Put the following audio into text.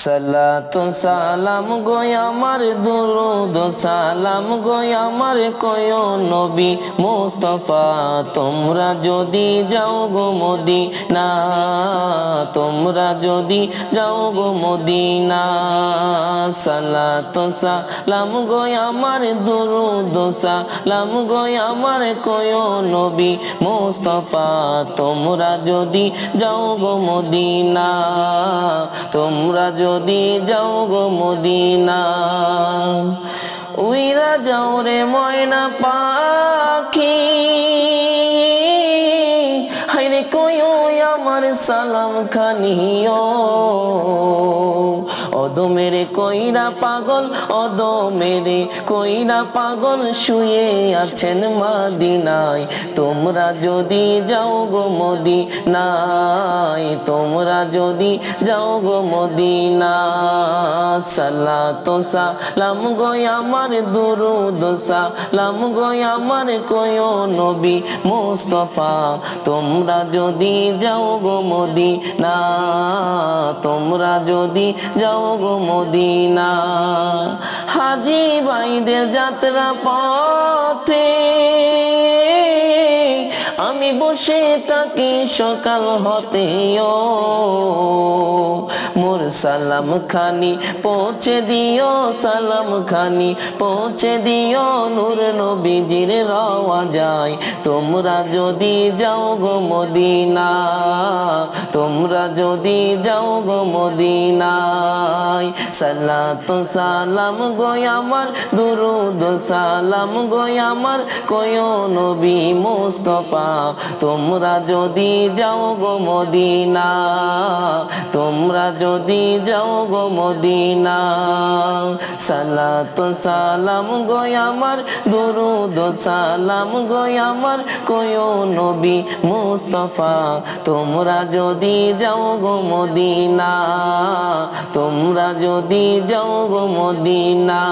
সালাত সালাম গো আমার দুরুদ, সালাম গো আমার কয় নবী মুস্তফা, তোমরা যদি যাও গো মদিনা, তোমরা যদি যাও গো মদিনা সালাত সালাম গো আমার দুরুদ, সালাম গো আমার কয় নবী মুস্তফা, তোমরা যদি যাও গো মদিনা, তোমরা যদি যাও গো মদিনা উইরা যাও রে ময়না পাখি। আমার সালাম খানিও। অদ মেরে কইরা পাগল অদ মেরে কইরা পাগল শুয়ে আছেন মাদিনায়। তোমরা যদি যাও গো মদিনায়, তোমরা যদি যাও গো মদিনা সালাত সালাম গো আমার দুরুদ, সালাম গো আমার কয় নবী মুস্তফা। তোমরা যদি যাও গো মদিনা, তোমরা যদি যাও গো মদিনা। হাজি ভাইদের যাত্রা পথে আমি বসে থাকি সকাল হতেও। মোর সালাম খানি, পৌঁছে দিও সালাম খানি, পৌঁছে দিও নূর নবীজির রওয়া যায়। তোমরা যদি যাও গো মদিনা, তোমরা যদি যাও গো মদিনায়, সালাত সালাম গো আমার, দুরুদ সালাম গো আমার, কয় নবী মুস্তফা। তোমরা যদি যাও গো মদিনা তোমরা যদি যাও গো মদিনা, সালাত সালাম গো আমার, দুরুদ সালাম গো আমার নবী মুস্তফা, তোমরা যদি যাও গো মদিনা, তোমরা যদি যাও গো মদিনা।